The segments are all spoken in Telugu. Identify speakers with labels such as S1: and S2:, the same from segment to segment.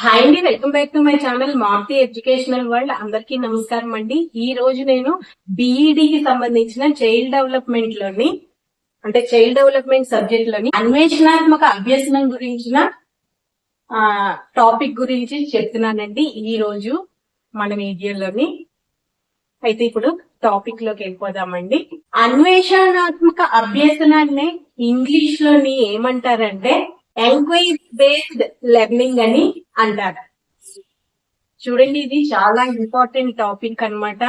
S1: హాయ్ అండి welcome back to my channel Marthi educational world అందరికీ నమస్కారం అండి. ఈ రోజు నేను బీఈడికి కి సంబంధించిన చైల్డ్ డెవలప్మెంట్లోని అంటే చైల్డ్ డెవలప్మెంట్ సబ్జెక్ట్లోని అన్వేషణాత్మక అభ్యసనం గురించిన టాపిక్ గురించి చెప్తున్నానండి. ఈ రోజు మన మీడియాలోని అయితే ఇప్పుడు టాపిక్లోకి వెళ్ళిపోదామండి. అన్వేషణాత్మక అభ్యసనాన్ని ఇంగ్లీష్లోని ఏమంటారంటే ఎంక్వైరీ బేస్డ్ లెర్నింగ్ అని అంటారు. చూడండి ఇది చాలా ఇంపార్టెంట్ టాపిక్ అన్నమాట.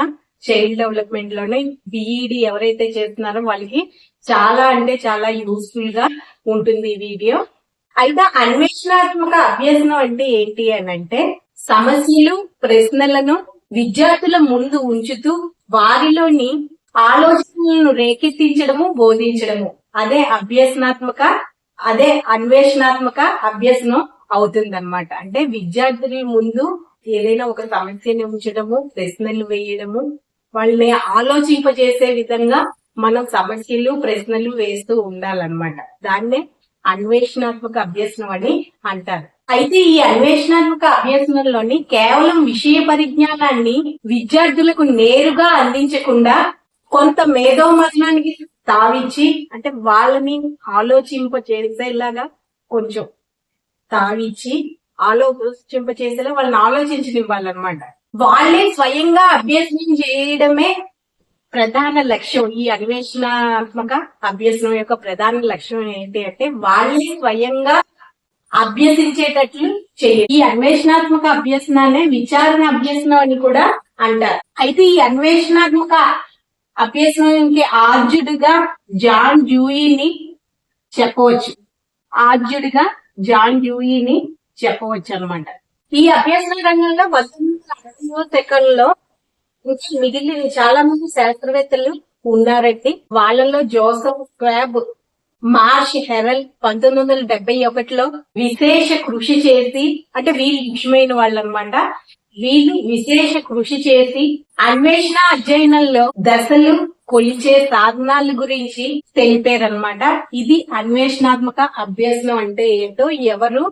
S1: చైల్డ్ డెవలప్మెంట్లోనే బిఈడి ఎవరైతే చేస్తున్నారో వాళ్ళకి చాలా అంటే చాలా యూస్ఫుల్గా ఉంటుంది ఈ వీడియో అయితే అన్వేషణాత్మక అభ్యసనం అంటే ఏంటి అని అంటే సమస్యలు ప్రశ్నలను విద్యార్థుల ముందు ఉంచుతూ వారిలోని ఆలోచనలను రేకెత్తించడము బోధించడము. అదే అభ్యసనాత్మక అదే అన్వేషణాత్మక అభ్యసనం. అవుతుందన్నమాట. అంటే విద్యార్థుల ముందు ఏదైనా ఒక సమస్యని ఉంచడము ప్రశ్నలు వేయడము వాళ్ళని ఆలోచింపజేసే విధంగా మనం సమస్యలు ప్రశ్నలు వేస్తూ ఉండాలన్నమాట. దాన్నే అన్వేషణాత్మక అభ్యసనం అని అంటారు. అయితే ఈ అన్వేషణాత్మక అభ్యసనంలోని కేవలం విషయ పరిజ్ఞానాన్ని విద్యార్థులకు నేరుగా అందించకుండా కొంత మేధోమథనానికి స్థావించి అంటే వాళ్ళని ఆలోచింప చేసేలాగా కొంచెం తావిచ్చి ఆలోచింపచేసేలా వాళ్ళని ఆలోచించనివ్వాలన్నమాట. వాళ్ళే స్వయంగా అభ్యసనం చేయడమే ప్రధాన లక్ష్యం. ఈ అన్వేషణాత్మక అభ్యసనం యొక్క ప్రధాన లక్ష్యం ఏంటి అంటే వాళ్ళే స్వయంగా అభ్యసించేటట్లు చేయాలి. ఈ అన్వేషణాత్మక అభ్యసనాన్ని విచారణ అభ్యసనం అని కూడా అంటారు. అయితే ఈ అన్వేషణాత్మక అభ్యసనానికి ఆర్జుడుగా జాన్ జూయిని చెప్పవచ్చు. ఆర్జుడుగా జాన్ జూయిని చెప్పవచ్చు అనమాట ఈ అభ్యసన రంగంలో పంతొమ్మిది అరవై సెకండ్లో మిగిలిన చాలా మంది శాస్త్రవేత్తలు ఉన్నారండి. వాళ్ళలో జోసఫ్ క్వాబ్ మార్చ్ హెరల్ పంతొమ్మిది వందల డెబ్బై ఒకటిలో విశేష కృషి చేసి అంటే వీళ్ళు ముఖ్యమైన వాళ్ళు అనమాట వీళ్ళు విశేష కృషి చేసి అన్వేషణ అధ్యయనంలో దశలు కొలిచే సాధనాల గురించి తెలిపారనమాట ఇది అన్వేషణాత్మక అభ్యసనం అంటే ఏంటో ఎవరు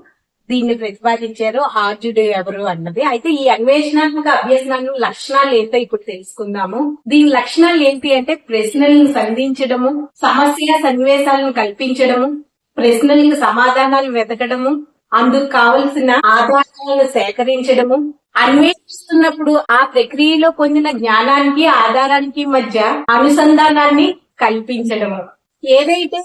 S1: దీన్ని ప్రతిపాదించారు ఆర్జుడు ఎవరు అన్నది. అయితే ఈ అన్వేషణాత్మక అభ్యసనాలు లక్షణాలు ఏంటో ఇప్పుడు తెలుసుకుందాము. దీని లక్షణాలు ఏంటి అంటే ప్రశ్నలను సంధించడము సమస్య సన్నివేశాలను కల్పించడము ప్రశ్నలకు సమాధానాలు వెతకడము అందుకు కావలసిన ఆధారాలను సేకరించడము అన్వేషిస్తున్నప్పుడు ఆ ప్రక్రియలో పొందిన జ్ఞానానికి ఆధారానికి మధ్య అనుసంధానాన్ని కల్పించడము. ఏదైతే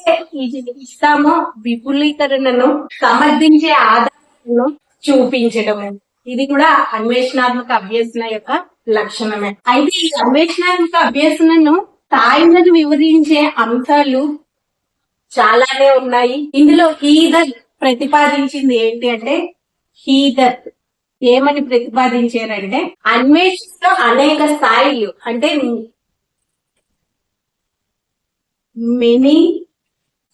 S1: ఇది ఇస్తామో విపులీకరణను సమర్థించే ఆధారాలను చూపించడము. ఇది కూడా అన్వేషణాత్మక అభ్యసన యొక్క లక్షణమే. అయితే ఈ అన్వేషణాత్మక అభ్యసనను స్థాయిలను వివరించే అంశాలు చాలానే ఉన్నాయి. ఇందులో హీదర్ ప్రతిపాదించింది ఏంటి అంటే హీదర్. ఏమని ప్రతిపాదించారంటే అన్వేషణలో అనేక స్థాయిలు అంటే మెనీ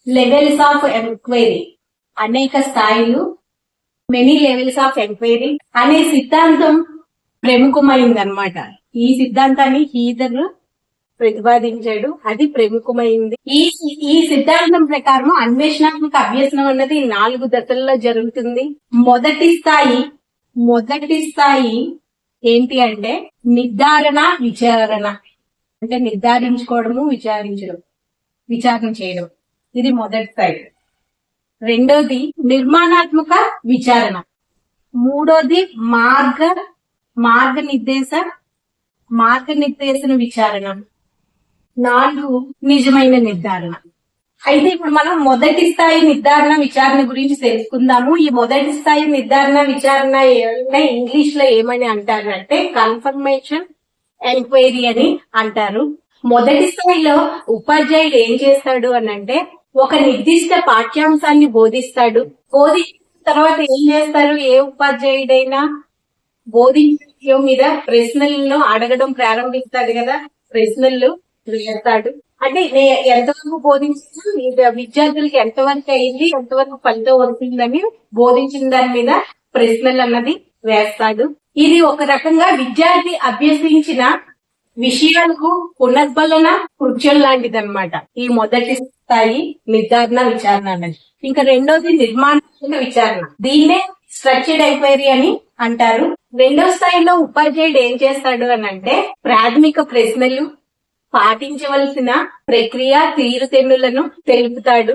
S1: లెవెల్స్ ఆఫ్ ఎంక్వైరీ అనేక స్థాయిలు మెనీ లెవెల్స్ ఆఫ్ ఎంక్వైరీ అనే సిద్ధాంతం ప్రముఖమైంది అనమాట ఈ సిద్ధాంతాన్ని హీదర్ ప్రతిపాదించాడు అది ప్రముఖమైంది. ఈ ఈ సిద్ధాంతం ప్రకారం అన్వేషణాత్మక అభ్యసనం అన్నది నాలుగు దశల్లో జరుగుతుంది. మొదటి స్థాయి మొదటి స్థాయి ఏంటి అంటే నిర్ధారణ విచారణ. అంటే నిర్ధారించుకోవడము విచారించడం విచారణ చేయడం. ఇది మొదటి స్థాయి. రెండోది నిర్మాణాత్మక విచారణ. మూడోది మార్గ మార్గనిర్దేశ మార్గనిర్దేశన విచారణ. నాలుగు నిజమైన నిర్ధారణ. అయితే ఇప్పుడు మనం మొదటి స్థాయి నిర్ధారణ విచారణ గురించి తెలుసుకుందాము. ఈ మొదటి స్థాయి నిర్ధారణ విచారణ అంటే ఇంగ్లీష్లో ఏమని అంటారు? అంటే కన్ఫర్మేషన్ ఎంక్వైరీ అని అంటారు. మొదటి స్థాయిలో ఉపాధ్యాయుడు ఏం చేస్తాడు అని అంటే ఒక నిర్దిష్ట పాఠ్యాంశాన్ని బోధిస్తాడు. బోధించిన తర్వాత ఏం చేస్తారు? ఏ ఉపాధ్యాయుడైనా బోధించే మీద ప్రశ్నలను అడగడం ప్రారంభిస్తాడు కదా. ప్రశ్నలు వేస్తాడు. అంటే ఎంతవరకు బోధించిన విద్యార్థులకి ఎంతవరకు అయింది ఎంతవరకు ఫలితం వస్తుందని బోధించిన దాని మీద ప్రశ్నలు అన్నది వేస్తాడు. ఇది ఒక రకంగా విద్యార్థి అభ్యసించిన విషయాలకు పునర్బలన కృత్యం లాంటిది అనమాట ఈ మొదటి స్థాయి నిర్ధారణ విచారణ అన్నది ఇంకా రెండోది నిర్మాణాత్మక విచారణ. దీన్నే స్ట్రక్చర్డ్ ఎంక్వైరీ అని అంటారు. రెండో స్థాయిలో ఉపాధ్యాయుడు ఏం చేస్తాడు అని అంటే ప్రాథమిక ప్రశ్నలు పాటించవలసిన ప్రక్రియ తీరుతెన్నులను తెలుపుతాడు.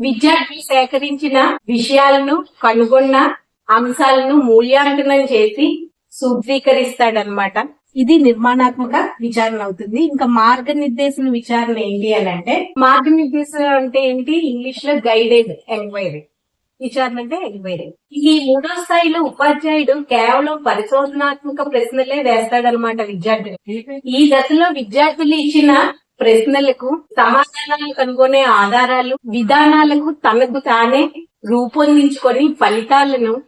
S1: విద్యార్థి సేకరించిన విషయాలను కనుగొన్న అంశాలను మూల్యాంకనం చేసి సూత్రీకరిస్తాడనమాట ఇది నిర్మాణాత్మక విచారణ అవుతుంది. ఇంకా మార్గనిర్దేశన విచారణ ఏంటి అని అంటే మార్గనిర్దేశం అంటే ఏంటి? ఇంగ్లీష్లో గైడెడ్ ఎంక్వైరీ విచారణ అంటే వేరే ఈ మూడో స్థాయిలో ఉపాధ్యాయుడు కేవలం పరిశోధనాత్మక ప్రశ్నలే వేస్తాడనమాట విద్యార్థులు. ఈ దశలో విద్యార్థులు ఇచ్చిన ప్రశ్నలకు సమాధానాలు కనుగొనే ఆధారాలు విధానాలకు తనకు తానే రూపొందించుకొని ఫలితాలను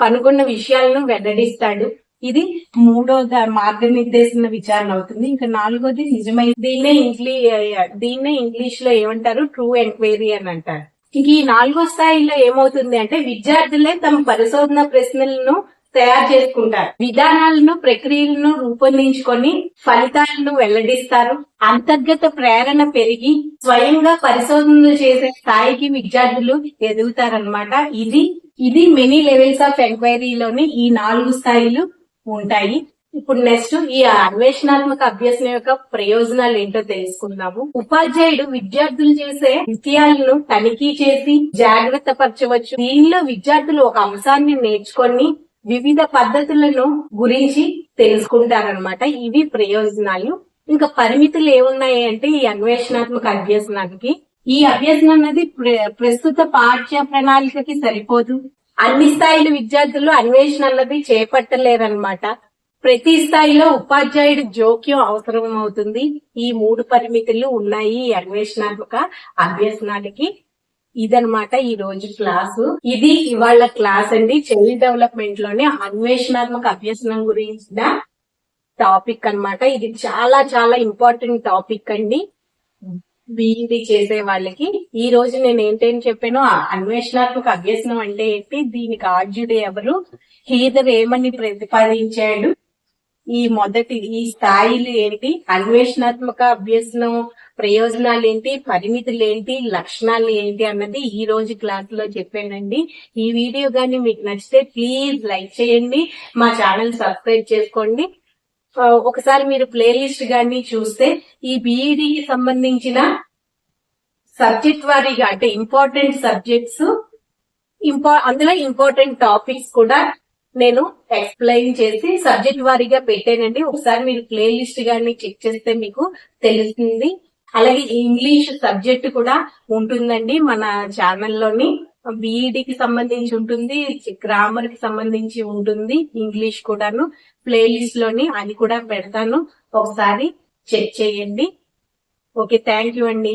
S1: కనుగొన్న విషయాలను వెల్లడిస్తాడు. ఇది మూడో ద- మార్గనిర్దేశన విచారణ అవుతుంది. ఇంకా నాలుగోది నిజమైన దీన్నే ఇంగ్లీ దీన్నే ఇంగ్లీష్లో ఏమంటారు? ట్రూ ఎంక్వైరీ అని అంటారు. ఈ నాలుగో స్థాయిలో ఏమవుతుంది అంటే విద్యార్థులే తమ పరిశోధన ప్రశ్నలను తయారు చేసుకుంటారు. విధానాలను ప్రక్రియలను రూపొందించుకొని ఫలితాలను వెల్లడిస్తారు. అంతర్గత ప్రేరణ పెరిగి స్వయంగా పరిశోధనలు చేసే స్థాయికి విద్యార్థులు ఎదుగుతారనమాట ఇది ఇది మెనీ లెవెల్స్ ఆఫ్ ఎంక్వైరీలోని ఈ నాలుగు స్థాయిలు ఉంటాయి. ఇప్పుడు నెక్స్ట్ ఈ అన్వేషణాత్మక అభ్యసన యొక్క ప్రయోజనాలు ఏంటో తెలుసుకుందాము. ఉపాధ్యాయుడు విద్యార్థులు చేసే విషయాలను తనిఖీ చేసి జాగ్రత్త పరచవచ్చు దీనిలో విద్యార్థులు ఒక అంశాన్ని నేర్చుకొని వివిధ పద్ధతులను గురించి తెలుసుకుంటారనమాట ఇవి ప్రయోజనాలు. ఇంకా పరిమితులు ఏమున్నాయి అంటే ఈ అన్వేషణాత్మక అభ్యసనానికి? ఈ అభ్యసనం అనేది ప్ర- ప్రస్తుత పాఠ్య ప్రణాళికకి సరిపోదు. అన్ని స్థాయిల విద్యార్థులు అన్వేషణ అన్నది చేపట్టలేరన్నమాట. ప్రతి స్థాయిలో ఉపాధ్యాయుడి జోక్యం అవసరం అవుతుంది ఈ మూడు పరిమితులు ఉన్నాయి ఈ అన్వేషణాత్మక అభ్యసనానికి ఇదనమాట ఈ రోజు క్లాసు. ఇది ఇవాళ క్లాస్ అండి. చైల్డ్ డెవలప్మెంట్లోనే అన్వేషణాత్మక అభ్యసనం గురించిన టాపిక్ అన్నమాట. ఇది చాలా చాలా ఇంపార్టెంట్ టాపిక్ అండి. బీఈడి చేసే వాళ్ళకి. ఈ రోజు నేను ఏంటని చెప్పాను అన్వేషణాత్మక అభ్యసనం అంటే ఏంటి? దీనికి ఆర్జుడు ఎవరు? హీదర్ ఏమని ప్రతిపాదించాడు? ఈ మొదటి ఈ స్థాయిలు ఏంటి? అన్వేషణాత్మక అభ్యసనం ప్రయోజనాలు ఏంటి పరిమితులు ఏంటి లక్షణాలు ఏంటి అన్నది ఈ రోజు క్లాస్లో చెప్పానండి. ఈ వీడియో గానీ మీకు నచ్చితే ప్లీజ్ లైక్ చేయండి. మా ఛానల్ సబ్స్క్రైబ్ చేసుకోండి. ఒకసారి మీరు ప్లేలిస్ట్ గాని చూస్తే ఈ బీఈడికి సంబంధించిన సబ్జెక్ట్ వారీగా అంటే ఇంపార్టెంట్ సబ్జెక్ట్స్ ఇంపా అందులో ఇంపార్టెంట్ టాపిక్స్ కూడా నేను ఎక్స్ప్లెయిన్ చేసి సబ్జెక్ట్ వారీగా పెట్టానండి. ఒకసారి మీరు ప్లేలిస్ట్ గాని చెక్ చేస్తే మీకు తెలుస్తుంది. అలాగే ఇంగ్లీష్ సబ్జెక్ట్ కూడా ఉంటుందండి. మన ఛానల్లోని బీఈడికి సంబంధించి ఉంటుంది గ్రామర్కి సంబంధించి ఉంటుంది ఇంగ్లీష్ కూడాను. ప్లేలిస్ట్లోని అది కూడా పెడతాను. ఒకసారి చెక్ చేయండి. ఓకే థ్యాంక్ యూ అండి.